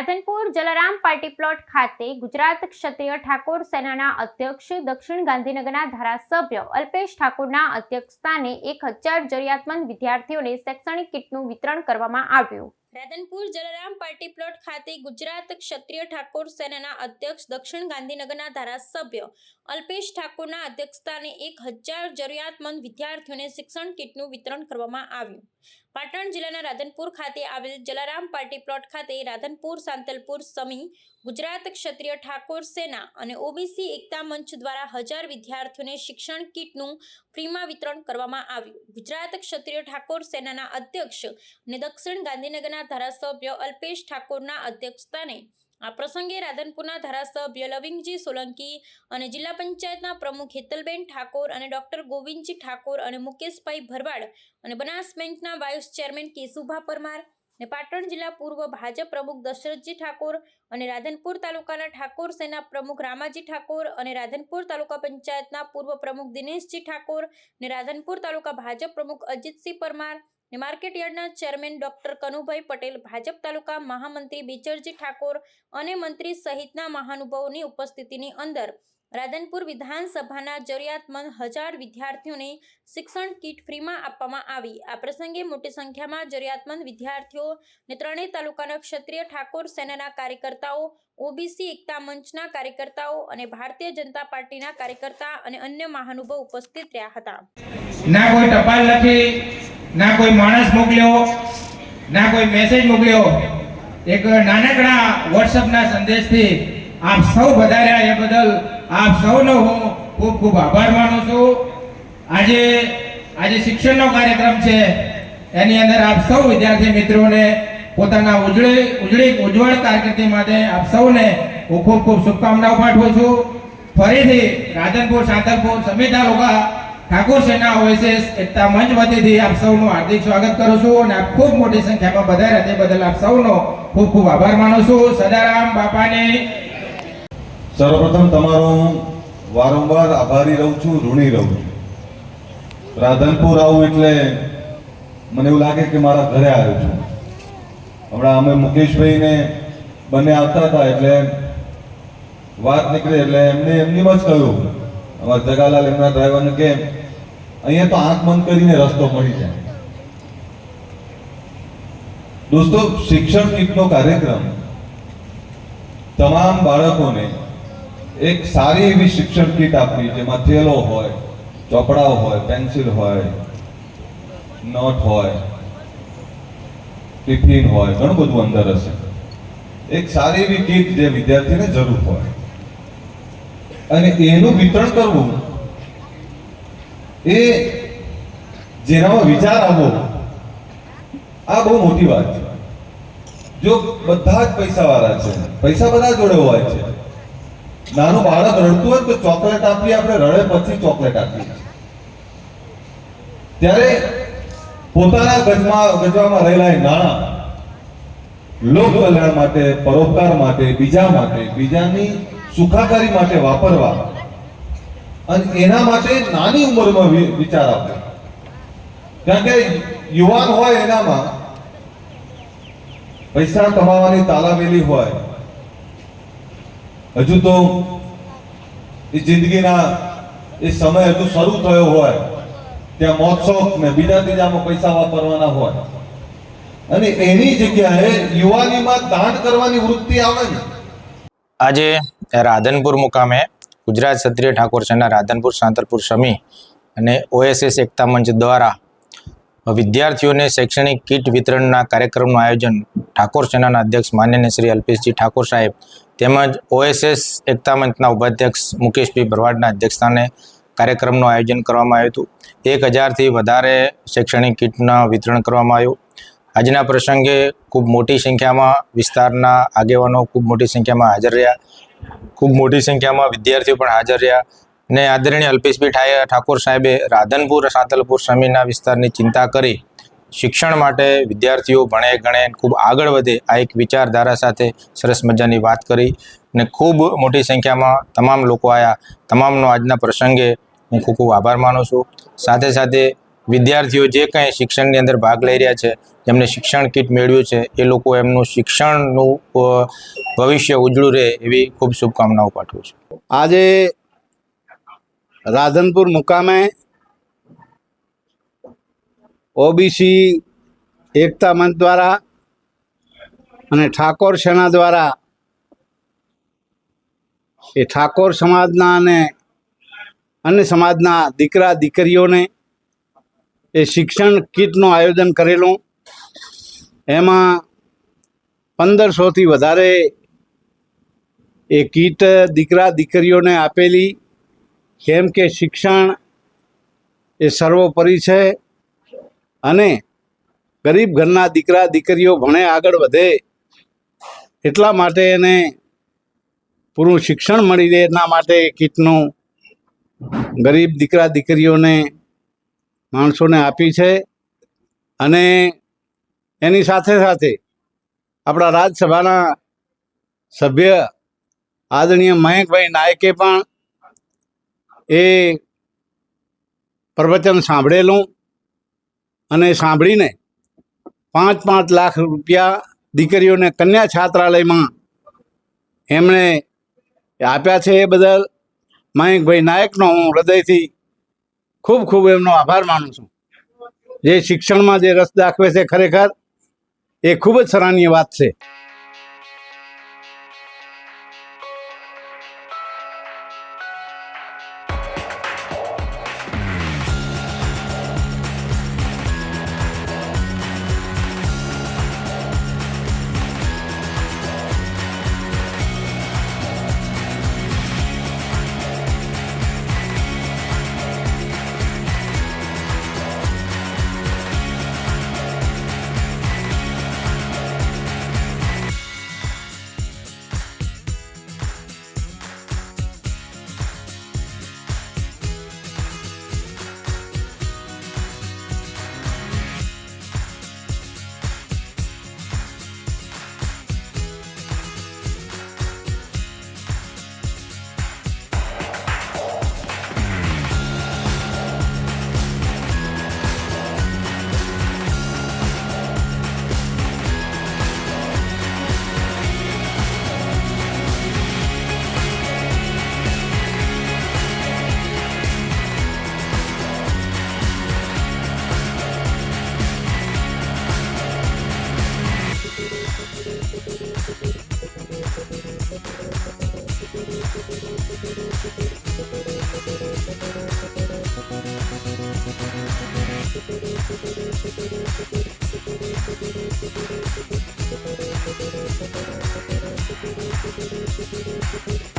Radhanpur Jalaram party plot ખાતે ગુજરાત ક્ષત્રિય ઠાકોર સેનાના અધ્યક્ષ, દક્ષિણ ગાંધીનગરના ધારાસભ્ય અલ્પેશ ઠાકોરના અધ્યક્ષસ્થાને એક હજાર જરૂરિયાતમંદ વિદ્યાર્થીઓને શૈક્ષણિક કીટનું વિતરણ કરવામાં આવ્યું. રાધનપુર જલારામ પાર્ટી પ્લોટ ખાતે ગુજરાત ક્ષત્રિય ઠાકોર સેનાના અધ્યક્ષ, દક્ષિણ ગાંધીનગરના ધારાસભ્ય અલ્પેશ ઠાકોરના અધ્યક્ષસ્થાને એક હજાર જરૂરિયાતમંદ વિદ્યાર્થીઓને શિક્ષણ કીટનું વિતરણ કરવામાં આવ્યું. પાટણ જિલ્લાના રાધનપુર ખાતે આવેલ જલારામ પાર્ટી પ્લોટ ખાતે રાધનપુર, સાંતલપુર સમી ગુજરાત ક્ષત્રિય ઠાકોર સેના અને ઓબીસી એકતા મંચ દ્વારા હજાર વિદ્યાર્થીઓને શિક્ષણ કીટનું ફ્રીમાં વિતરણ કરવામાં આવ્યું. ગુજરાત ક્ષત્રિય ઠાકોર સેનાના અધ્યક્ષ અને દક્ષિણ ગાંધીનગરના ધારાસભ્ય અલ્પેશ ઠાકોરના અધ્યક્ષસ્થાને આ પ્રસંગે રાધનપુરના ધારાસભ્ય લવિંગજી સોલંકી અને જિલ્લા પંચાયતના પ્રમુખ હેતલબેન ઠાકોર અને ડોક્ટર ગોવિંદજી ઠાકોર અને મુકેશભાઈ ભરવાડ અને બનાસ બેંકના વાઇસ ચેરમેન કેશુભા પરમાર ને પાટણ જિલ્લા પૂર્વ ભાજપ પ્રમુખ દશરથજી ઠાકોર અને રાધનપુર તાલુકાના ઠાકોર સેના પ્રમુખ રામાજી ઠાકોર અને રાધનપુર તાલુકા પંચાયતના પૂર્વ પ્રમુખ દિનેશજી ઠાકોર ને રાધનપુર તાલુકા ભાજપ પ્રમુખ અજીતસિંહ પરમાર યાર્ડના ચેરમેન ડોક્ટર કનુભાઈ પટેલ ભાજપ તાલુકા મહામંત્રી બિચરજી ઠાકોર અને મંત્રી સહિતના મહાનુભાવોની ઉપસ્થિતિની અંદર રાધનપુર વિધાનસભાના જરૂરિયાતમંદ હજાર વિદ્યાર્થીઓને શિક્ષણ કીટ ફ્રીમાં આપવામાં આવી. આ પ્રસંગે મોટી સંખ્યામાં જરૂરિયાતમંદ વિદ્યાર્થીઓ અને ત્રણેય તાલુકાના ક્ષત્રિય ઠાકોર સેનાના કાર્યકર્તાઓ, ઓબીસી એકતા મંચના કાર્યકર્તાઓ અને ભારતીય જનતા પાર્ટીના કાર્યકર્તા અને અન્ય મહાનુભાવ ઉપસ્થિત રહ્યા હતા. ના કોઈ ટપાલ લખી ના કોઈ માણસ મોકલ્યો, ના કોઈ મેસેજ મોકલ્યો. એક નાનકડા વોટ્સઅપના સંદેશથી આપ સૌ વધાર્યા એ બદલ આપ સૌનો હું ખૂબ ખૂબ આભાર માનું છું. આજે આજે શિક્ષણનો કાર્યક્રમ છે. એની અંદર આપ સૌ વિદ્યાર્થી મિત્રોને પોતાના ઉજળી ઉજળી, ઉજ્જવળ કારકિર્દી માટે આપ સૌને હું ખૂબ ખૂબ શુભકામનાઓ પાઠવું છું. ફરીથી રાધનપુર, સાંતલપુર, સમિતા તાલુકા ઠાકોર સેના ઓએસએસ એકતા મંચ વતીથી આપ સૌનું હાર્દિક સ્વાગત કરું છું અને આપ ખૂબ મોટી સંખ્યામાં બધા તે બદલ આપ સૌનો ખૂબ ખૂબ આભાર માનું છું. સદારામ બાપાને. સર્વપ્રથમ તમારો વારંવાર આભારી રહું છું, ઋણી રહું છું. રાધનપુર આવું એટલે મને એવું લાગે કે મારા ઘરે આવ્યો છું. હમણાં અમે મુકેશભાઈને બંને આવતા હતા એટલે વાત નીકળી એટલે એમને એમની જ કહ્યું, અમારા જગાલાલ એમના ડ્રાઈવરને કે અહીંયા તો આંખ બંધ કરીને રસ્તો મળી જાય. દોસ્તો, શિક્ષણ કીટનો કાર્યક્રમ તમામ બાળકોને એક સારી એવી શિક્ષણ કીટ આપવી, જેમાં થેલો હોય, ચોપડાઓ હોય, પેન્સિલ હોય, નોટ હોય, ટિફિન હોય, ઘણું બધું અંદર હશે. એક સારી એવી કીટ જે વિદ્યાર્થીને જરૂર હોય. અને એનું વિતરણ કરવું એ જેનામાં વિચાર આવવો, આ બહુ મોટી વાત છે. જો બધા જ પૈસા વાળા છે, પૈસા બધા જોડે હોય છે. નાનું બાળક રડતું હોય તો ચોકલેટ આપીએ આપણે, રડે પછી ચોકલેટ આપીએ. ત્યારે પોતાના ગજમાં, ગજવામાં રહેલા નાણાં લોક કલ્યાણ માટે, પરોપકાર માટે, બીજા માટે, બીજાની સુખાકારી માટે વાપરવા અને એના માટે નાની ઉંમરમાં વિચાર આપવો કારણ કે યુવાન હોય એનામાં, પૈસા કમાવાની તાલાવેલી હોય, હજુ તો એ જિંદગીના એ સમય હજુ શરૂ થયો હોય, ત્યાં મોત્સવ ને બીજા ત્રીજામાં પૈસા વાપરવાના હોય. અને એની જગ્યાએ યુવાનીમાં દાન કરવાની વૃત્તિ આવે ને. આજે રાધનપુર મુકામે ગુજરાત ક્ષત્રિય ઠાકોર સેના રાધનપુર, સાંતલપુર સમી અને ઓએસએસ એકતા મંચ દ્વારા વિદ્યાર્થીઓને શૈક્ષણિક કીટ વિતરણના કાર્યક્રમનું આયોજન ઠાકોર સેનાના અધ્યક્ષ માન્યને શ્રી અલ્પેશજી ઠાકોર સાહેબ તેમજ ઓએસએસ એકતા મંચના ઉપાધ્યક્ષ મુકેશભાઈ ભરવાડના અધ્યક્ષસ્થાને કાર્યક્રમનું આયોજન કરવામાં આવ્યું હતું. એક હજારથી વધારે શૈક્ષણિક કીટના વિતરણ કરવામાં આવ્યું. આજના પ્રસંગે ખૂબ મોટી સંખ્યામાં વિસ્તારના આગેવાનો ખૂબ મોટી સંખ્યામાં હાજર રહ્યા. ખૂબ મોટી સંખ્યામાં વિદ્યાર્થીઓ પણ હાજર રહ્યા. ને આદરણીય અલ્પેશભાઈ ઠાય ઠાકોર સાહેબે રાધનપુર, સાતલપુર સમીના વિસ્તારની ચિંતા કરી શિક્ષણ માટે વિદ્યાર્થીઓ ભણે ગણે ખૂબ આગળ વધે આ એક વિચારધારા સાથે સરસ મજાની વાત કરી. ને ખૂબ મોટી સંખ્યામાં તમામ લોકો આવ્યા તમામનો આજના પ્રસંગે હું ખૂબ ખૂબ આભાર માનું છું. સાથે સાથે વિદ્યાર્થીઓ જે કંઈ શિક્ષણની અંદર ભાગ લઈ રહ્યા છે, જેમને શિક્ષણ કીટ મેળવ્યું છે, એ લોકો એમનું શિક્ષણનું ભવિષ્ય ઉજળું રહે એવી ખૂબ શુભકામનાઓ પાઠવું છું. આજે રાધનપુર મુકામે ઓબીસી એકતા મંચ દ્વારા અને ઠાકોર સેના દ્વારા એ ઠાકોર સમાજના અને અન્ય સમાજના દીકરા, દીકરીઓને એ શિક્ષણ કીટનું આયોજન કરેલું. એમાં પંદરસોથી વધારે એ કીટ દીકરા દીકરીઓને આપેલી. કેમ કે શિક્ષણ એ સર્વોપરી છે અને ગરીબ ઘરના દીકરા દીકરીઓ ભણે આગળ વધે એટલા માટે એને પૂરું શિક્ષણ મળી રહે એના માટે કીટનું ગરીબ દીકરા દીકરીઓને માણસોને આપી છે અને એની સાથે સાથે આપણા રાજ્યસભાના સભ્ય આદરણીય મહેકભાઈ નાયકે પણ એ પ્રવચન સાંભળેલું અને સાંભળીને પાંચ પાંચ લાખ રૂપિયા દીકરીઓને કન્યા છાત્રાલયમાં એમણે આપ્યા છે એ બદલ મહેકભાઈ નાયકનો હું હૃદયથી ખૂબ ખૂબ એમનો આભાર માનું છું. જે શિક્ષણમાં જે રસ દાખવે છે ખરેખર, એ ખૂબ જ સરાહનીય વાત છે. Thank you.